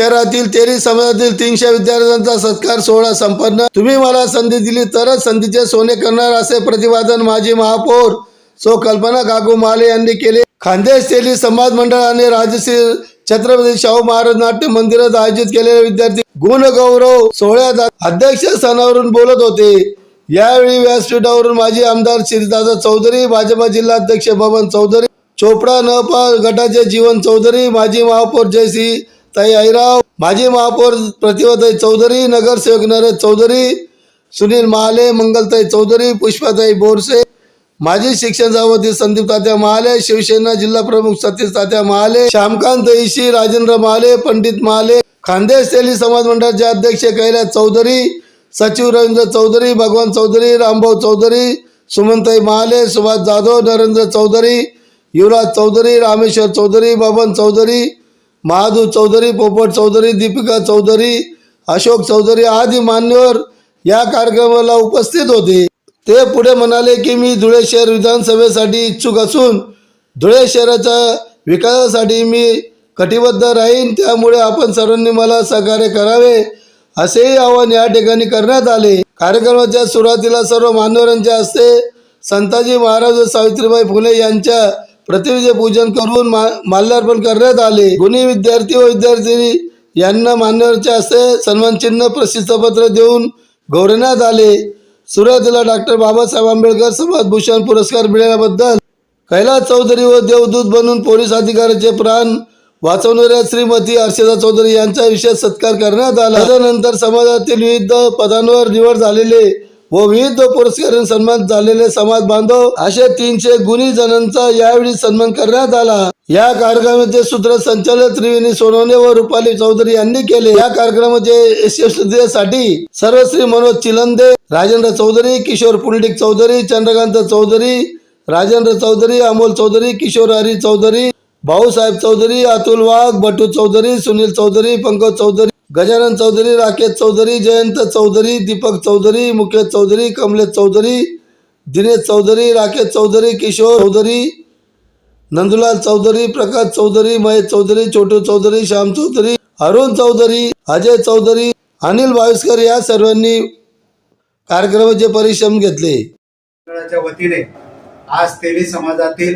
शहरातील तेरी समाजातील तीनशे विद्यार्थ्यांचा सत्कार सोहळा संपन्न. तुम्ही मला संधी दिली तरच संधीचे सोने करणार असे प्रतिपादन माजी महापौर सो कल्पना काकू माले यांनी केले. खानदेश तेली समाज मंडळ आणि राजश्री छत्रपती शाहू महाराज नाट्य मंदिरात आयोजित केलेले विद्यार्थी गुणगौरव सोहळ्यात अध्यक्ष स्थानावरून बोलत होते. यावेळी व्यासपीठावरून माजी आमदार श्रीदादा चौधरी भाजपा जिल्हाध्यक्ष बबन चौधरी चोपडा नपा गटाचे जीवन चौधरी माजी महापौर जयसिंह ताई आईराव माजी महापौर प्रतिभाताई चौधरी नगरसेवक नरेश चौधरी सुनील महाले मंगलताई चौधरी पुष्पाताई बोरसे माजी शिक्षण सभापती संदीप तात्या महाले शिवसेना जिल्हा प्रमुख सतीश तात्या महाले श्यामकांत ईशी राजेंद्र महाले पंडित महाले खानदेश तेली समाज मंडळाचे अध्यक्ष कैलास चौधरी सचिव रवींद्र चौधरी भगवान चौधरी रामभाऊ चौधरी सुमनताई महाले सुभाष जाधव नरेंद्र चौधरी युवराज चौधरी रामेश्वर चौधरी बबन चौधरी महादू चौधरी पोपट चौधरी दीपिका चौधरी अशोक चौधरी आदी मान्यवर या कार्यक्रमाला उपस्थित होते. ते पुढे म्हणाले की मी धुळे शहर विधानसभेसाठी इच्छुक असून धुळे शहराच्या विकासासाठी मी कटिबद्ध राहीन. त्यामुळे आपण सर्वांनी मला सहकार्य करावे असेही आवाहन या ठिकाणी करण्यात आले. कार्यक्रमाच्या सुरुवातीला सर्व मान्यवरांच्या हस्ते संताजी महाराज सावित्रीबाई फुले यांच्या प्रतिविधी पूजन करून मा माल्यार्पण करण्यात आले. गुणी विद्यार्थी व विद्यार्थिनी यांना मान्यवरच्या हस्ते सन्मान चिन्ह प्रसिद्धपत्र देऊन गौरवण्यात आले. सुरुवातीला डॉक्टर बाबासाहेब आंबेडकर समाजभूषण पुरस्कार मिळाल्याबद्दल कैलास चौधरी व देवदूत बनून पोलीस अधिकाऱ्याचे प्राण वाचवणाऱ्या श्रीमती हर्षदा चौधरी यांचा विशेष सत्कार करण्यात आला. त्यानंतर समाजातील विविध पदांवर निवड झालेले व विविध पुरस्कार सन्मान झालेले समाज बांधव असे तीनशे गुणी जणांचा यावेळी सन्मान करण्यात आला. या कार्यक्रमाचे सूत्रसंचालक त्रिवेणी सोनवणे व रुपाली चौधरी यांनी केले. या कार्यक्रमाचे यशस्वीतेसाठी सर्वश्री मनोज चिलंदे राजेंद्र चौधरी किशोर पुंडलिक चौधरी चंद्रकांत चौधरी राजेंद्र चौधरी अमोल चौधरी किशोर हरी चौधरी भाऊसाहेब चौधरी अतुल वाघ बटू चौधरी सुनील चौधरी पंकज चौधरी गजानन चौधरी राकेश चौधरी जयंत चौधरी दीपक चौधरी मुकेश चौधरी कमलेश चौधरी दिनेश चौधरी राकेश चौधरी किशोर चौधरी नंदुलाल चौधरी प्रकाश चौधरी महेश चौधरी छोटू चौधरी श्याम चौधरी अरुण चौधरी अजय चौधरी अनिल भाविस्कर या सर्वांनी कार्यक्रमाचे परिश्रम घेतले. वतीने आज तेली समाजातील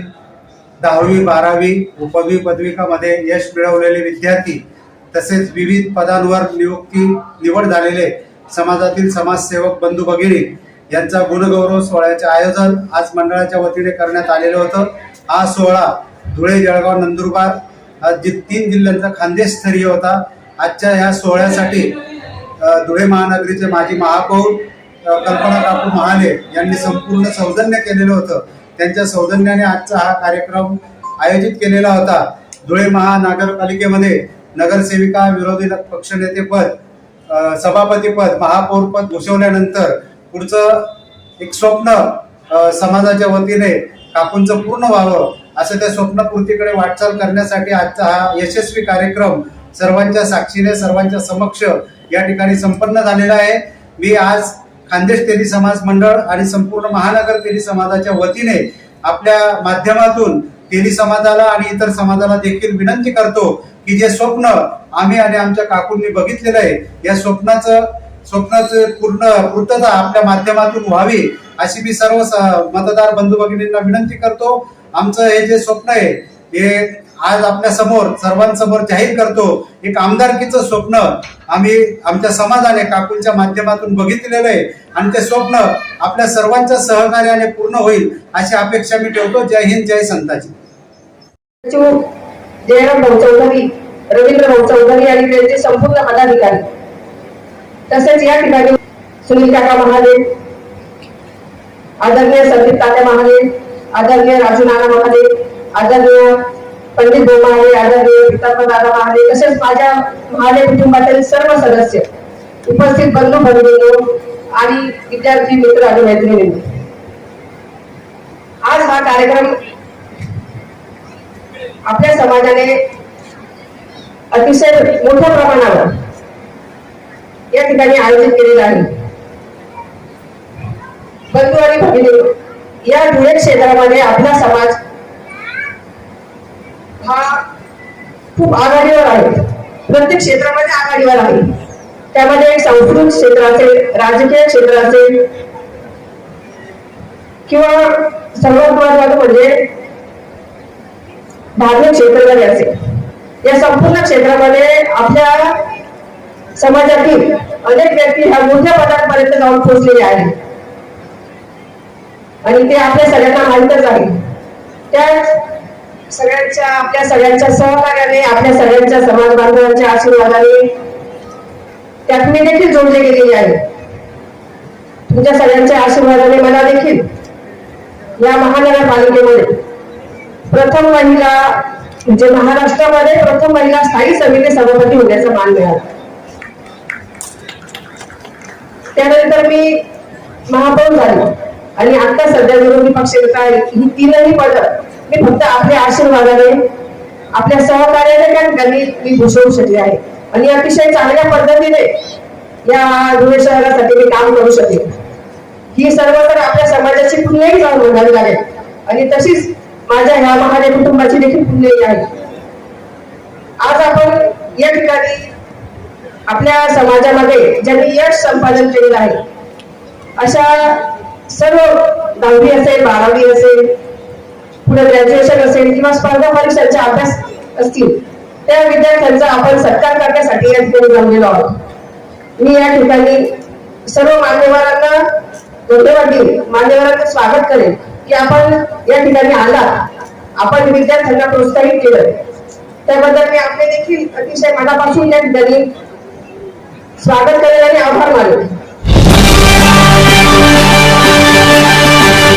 दहावी बारावी उपवी पदविकामध्ये यश मिळवलेले विद्यार्थी तसेच विविध पदांवर नियुक्ती निवड झालेले समाजातील समाजसेवक बंधू भगिनी यांचा गुणगौरव सोहळ्याचे आयोजन आज मंडळाच्या वतीने करण्यात आलेलं होतं. हा सोहळा धुळे जळगाव नंदुरबार जि तीन जिल्ह्यांचा खानदेशस्तरीय होता. आजच्या ह्या सोहळ्यासाठी धुळे महानगरीचे माजी महापौर कल्पना काकू महाले यांनी संपूर्ण सौजन्य केलेलं होतं. त्यांच्या सौजन्याने आजचा हा कार्यक्रम आयोजित केलेला होता. धुळे महानगरपालिकेमध्ये नगरसेविका विरोधी पक्षनेतेपद सभापतीपद महापौरपद घोषवल्यानंतर पुढचं एक स्वप्न समाजाच्या वतीने काकूंचं पूर्ण व्हावं असं त्या स्वप्नपूर्तीकडे वाटचाल करण्यासाठी आजचा हा यशस्वी कार्यक्रम सर्वांच्या साक्षीने सर्वांच्या समक्ष या ठिकाणी संपन्न झालेला आहे. मी आज खानदेश तेली समाज मंडळ आणि संपूर्ण महानगर तेली समाजाच्या वतीने आपल्या माध्यमातून तेली समाजाला आणि इतर समाजाला देखील विनंती करतो की जे स्वप्न आम्ही आणि आमच्या काकूंनी बघितलेलं आहे या स्वप्नाचं स्वप्नाचं पूर्ण पूर्तता आपल्या माध्यमातून व्हावी अशी मी सर्व मतदार बंधू भगिनींना विनंती करतो. आमचं हे जे स्वप्न आहे हे आज आपल्यासमोर सर्वांसमोर जाहीर करतो. एक आमदारकीचं स्वप्न आम्ही आमच्या समाजाने काकूंच्या माध्यमातून बघितलेलं आहे. आणि ते स्वप्न आपल्या सर्वांच्या सहकार्याने पूर्ण होईल अशी अपेक्षा मी ठेवतो. जय हिंद जय संताजी. जयराम भाऊ चौधरी रवींद्र भाऊ चौधरी आणि त्यांचे संपूर्ण पदाधिकारी. तसेच या ठिकाणी सुनील काका महादेव आदरणीय संदीप तात्या महादेव आदरणीय राजू नाना महादेव आदरणीय पंडित भाऊ महादेव आदरणीय पितांबर दादा महादेव तसेच माझ्या महादेव कुटुंबातील सर्व सदस्य उपस्थित बंधू भगिनींनो आणि विद्यार्थी मित्र आणि मैत्रिणी आज हा कार्यक्रम आपल्या समाजाने अतिशय मोठ्या प्रमाणावर या ठिकाणी आयोजित केलेलं आहे. बंधू आणि भगिनी या धुळे क्षेत्रामध्ये आपला समाज हा खूप आघाडीवर आहे. प्रत्येक क्षेत्रामध्ये आघाडीवर आहे. त्यामध्ये सांस्कृतिक क्षेत्राचे राजकीय क्षेत्राचे किंवा सर्वात महत्वाचं म्हणजे धार्मिक क्षेत्रामध्ये असेल. या संपूर्ण क्षेत्रामध्ये आपल्या समाजातील अनेक व्यक्ती ह्या मोठ्या पदांपर्यंत जाऊन पोहोचलेले आहेत. आणि ते आपल्या सगळ्यांना माहीतच आहे. त्या सगळ्यांच्या आपल्या सगळ्यांच्या सहकार्याने आपल्या सगळ्यांच्या समाज बांधवांच्या आशीर्वादाने त्यात मी देखील जोडले गेलेले आहे तुमच्या सगळ्यांच्या आशीर्वादाने मला देखील या महानगरपालिकेमध्ये प्रथम महिला म्हणजे महाराष्ट्रामध्ये प्रथम महिला स्थायी समिती सभापती होण्याचा मान मिळाला. त्यानंतर मी महापौर झाले. आणि आता सध्या विरोधी पक्ष ही तीनही पद मी फक्त आपल्या आशीर्वादाने आपल्या सहकार्याने त्या ठिकाणी मी भूषवू शकले आहे. आणि अतिशय चांगल्या पद्धतीने या धुळे शहरासाठी मी काम करू शकेन ही सर्व तर आपल्या समाजाची पुण्याही जाऊन म्हणावी लागेल आणि तशीच माझ्या ह्या महाने कुटुंबाची देखील पुण्याही आहे. आज आपण या ठिकाणी आपल्या समाजामध्ये ज्यांनी यश संपादन केलेलं आहे अशा सर्व दहावी असेल बारावी असेल पुढे ग्रॅज्युएशन असेल किंवा स्पर्धा परीक्षांचा अभ्यास असतील त्या विद्यार्थ्यांचा आपण सत्कार करण्यासाठी या ठिकाणी जमलेलो आहोत. मी या ठिकाणी सर्व मान्यवरांना धन्यवाद देईन मान्यवरांचं स्वागत करेन. की आपण या ठिकाणी आला आपण विद्यार्थ्यांना प्रोत्साहित केलं त्याबद्दल मी आपले देखील अतिशय मनापासून या ठिकाणी स्वागत करेल आणि आभार